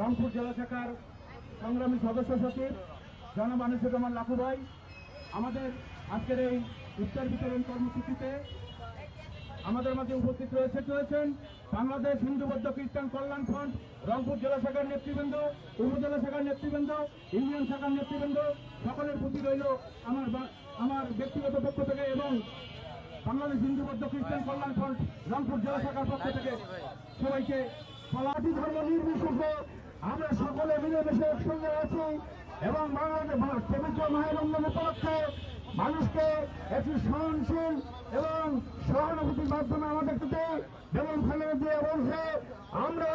রংপুর জেলা শাখার সংগ্রামী সদস্য সচিব জনাব আনিসুর রহমান লাখু ভাই আমাদের আজকের এই ইফতার বিতরণ কর্মসূচিতে আমাদের মাঝে উপস্থিত রয়েছে, রয়েছেন বাংলাদেশ হিন্দু বৌদ্ধ খ্রিস্টান কল্যাণ ফ্রন্ট রংপুর জেলা শাখার নেতৃবৃন্দ, উপজেলা শাখার নেতৃবৃন্দ, ইউনিয়ন শাখার নেতৃবৃন্দ, সকলের প্রতি রইল আমার আমার ব্যক্তিগত পক্ষ থেকে এবং বাংলাদেশ হিন্দু বৌদ্ধ খ্রিস্টান কল্যাণ ফ্রন্ট রংপুর জেলা শাখার পক্ষ থেকে সবাইকে ধর্ম নির্বিশেষে আমরা সকলে মিলেমিশে একসঙ্গে আছি এবং বাংলাদেশ পবিত্র মাহেরঙ্গন উপলক্ষে মানুষকে একটি সহনশীল এবং সহানুভূতির মাধ্যমে আমাদের প্রতি যেমন খালেদা দিয়ে বলছে, আমরা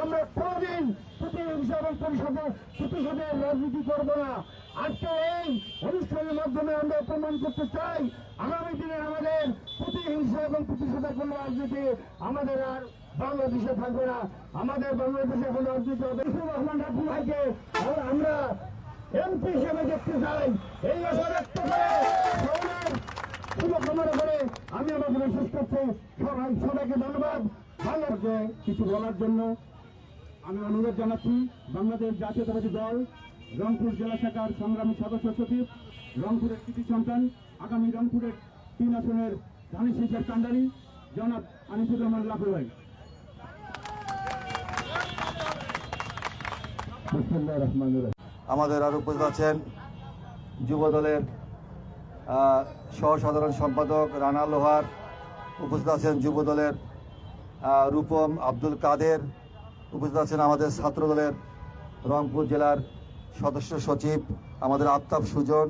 আমরা কোনদিন প্রতিহিংসা এবং পরিষদের প্রতিশোধের রাজনীতি করব না। আজকে এই অনুষ্ঠানের মাধ্যমে আমরা প্রমাণ করতে চাই, আগামী দিনে আমাদের প্রতিহিংসা এবং প্রতিশোধের কোন রাজনীতি আমাদের আর বাংলাদেশে থাকবে না, আমাদের বাংলাদেশে কোন রাজনীতি হবে রহমান রাবু ভাইকে আর আমরা এমপি হিসেবে দেখতে চাই। এই আশা করে আমি আমাদের শেষ করছি। সবাই, সবাইকে ধন্যবাদ। বাংলাদেশে কিছু বলার জন্য আমি অনুরোধ জানাচ্ছি, বাংলাদেশ জাতীয়তাবাদী দল, রংপুর জেলা শাখার সংগ্রামী সদস্য সচিব, রংপুরের কৃতি সন্তান, আগামী রংপুরের তিন আসনের ধানি শিল্পের কান্ডারি জনাব আনিসুর রহমান লাফু ভাই। আমাদের আরও উপস্থিত আছেন যুব দলের আহ, সহ সাধারণ সম্পাদক রানা লোহার। উপস্থিত আছেন যুব দলের রূপম আব্দুল কাদের। উপস্থিত আছেন আমাদের ছাত্র দলের রংপুর জেলার সদস্য সচিব আমাদের আফতাব সুজন।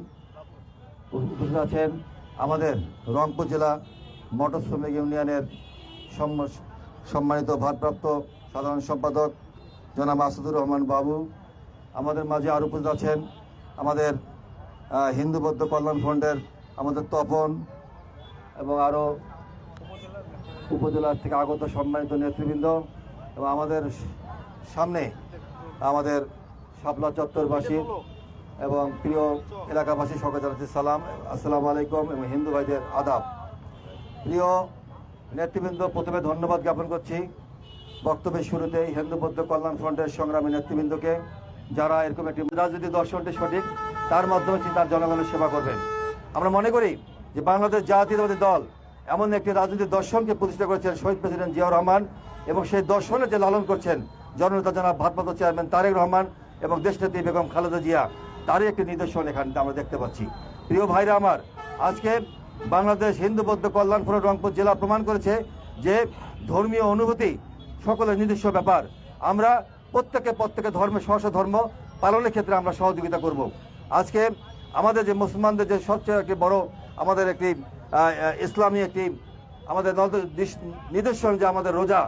উপস্থিত আছেন আমাদের রংপুর জেলা মোটর শ্রমিক ইউনিয়নের সম্ম- সম্মানিত ভারপ্রাপ্ত সাধারণ সম্পাদক জনাব আসাদুর রহমান বাবু, আমাদের মাঝে আরও উপস্থিত আছেন আমাদের হিন্দু বৌদ্ধ কল্যাণ ফ্রন্টের আমাদের তপন এবং আরও উপজেলার থেকে আগত সম্মানিত নেতৃবৃন্দ এবং আমাদের সামনে আমাদের শাপলা চত্বরবাসী এবং প্রিয় এলাকাবাসী সকল জানাচ্ছি সালাম, আসসালামু আলাইকুম এবং হিন্দু ভাইদের আদাব। প্রিয় নেতৃবৃন্দ, প্রথমে ধন্যবাদ জ্ঞাপন করছি। বক্তব্যের শুরুতে হিন্দু বৌদ্ধ কল্যাণ ফ্রন্টের সংগ্রামী নেতৃবৃন্দকে যারা এরকম একটি রাজনীতি দর্শনটি সঠিক, তার মাধ্যমে তার জনগণের সেবা করবেন। আমরা মনে করি যে বাংলাদেশ জাতীয়তাবাদী দল এমন একটি রাজনৈতিক দর্শনকে প্রতিষ্ঠা করেছেন শহীদ প্রেসিডেন্ট জিয়াউর রহমান এবং সেই দর্শনের যে লালন করছেন জননেতা জনাব ভারপ্রাপ্ত চেয়ারম্যান তারেক রহমান এবং দেশনেত্রী বেগম খালেদা জিয়া, তারই একটি নিদর্শন এখানে আমরা দেখতে পাচ্ছি। প্রিয় ভাইরা আমার, আজকে বাংলাদেশ হিন্দু বৌদ্ধ কল্যাণ ফোরাম রংপুর জেলা প্রমাণ করেছে যে ধর্মীয় অনুভূতি সকলের নিজস্ব ব্যাপার। আমরা প্রত্যেকে প্রত্যেকে ধর্মে স্ব ধর্ম পালনের ক্ষেত্রে আমরা সহযোগিতা করব। আজকে আমাদের যে মুসলমানদের যে সবচেয়ে একটি বড় আমাদের একটি ইসলামী একটি আমাদের নিদর্শন যে আমাদের রোজা,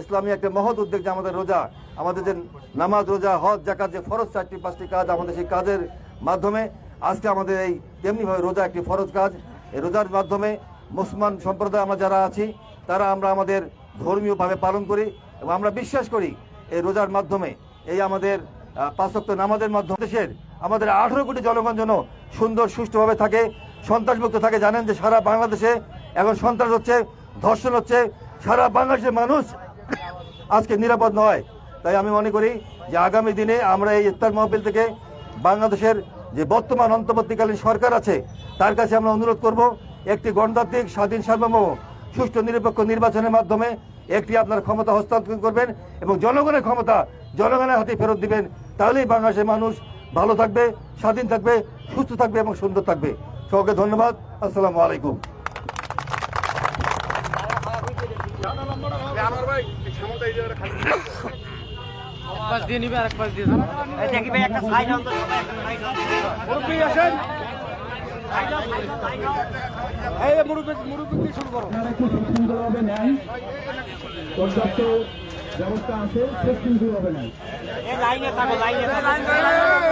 ইসলামী একটা মহৎ উদ্যোগ যে আমাদের রোজা, আমাদের যে নামাজ, রোজা, হজ জাকাত যে ফরজ চারটি, পাঁচটি কাজ আমাদের সেই কাজের মাধ্যমে আজকে আমাদের এই তেমনিভাবে রোজা একটি ফরজ কাজ। এই রোজার মাধ্যমে মুসলমান সম্প্রদায় আমরা যারা আছি, তারা আমরা আমাদের ধর্মীয়ভাবে পালন করি এবং আমরা বিশ্বাস করি এই রোজার মাধ্যমে, এই আমাদের পাঁচক্ত নামাজের মাধ্যমে দেশের আমাদের আঠেরো কোটি জনগণ যেন সুন্দর, সুষ্ঠুভাবে থাকে, সন্ত্রাসমুক্ত থাকে। জানেন যে সারা বাংলাদেশে এখন সন্ত্রাস হচ্ছে, ধর্ষণ হচ্ছে। সারা বাংলাদেশের মানুষ আজকে নিরাপদ নয়। তাই আমি মনে করি যে আগামী দিনে আমরা এই ইফতার মহফিল থেকে বাংলাদেশের যে বর্তমান অন্তর্বর্তীকালীন সরকার আছে, তার কাছে আমরা অনুরোধ করব, একটি গণতান্ত্রিক স্বাধীন সার্বভৌম সুষ্ঠু নিরপেক্ষ নির্বাচনের মাধ্যমে একটি আপনার ক্ষমতা হস্তান্তর করবেন এবং জনগণের ক্ষমতা জনগণের হাতে ফেরত দিবেন তাহলেই বাংলাদেশের মানুষ ভালো থাকবে স্বাধীন থাকবে সুস্থ থাকবে এবং সুন্দর থাকবে। সকলকে ধন্যবাদ। আসসালামু আলাইকুম। আপনারা খুব সুন্দরভাবে নেন পর্যাপ্ত ব্যবস্থা আছে খুব সুন্দরভাবে নেন আমরা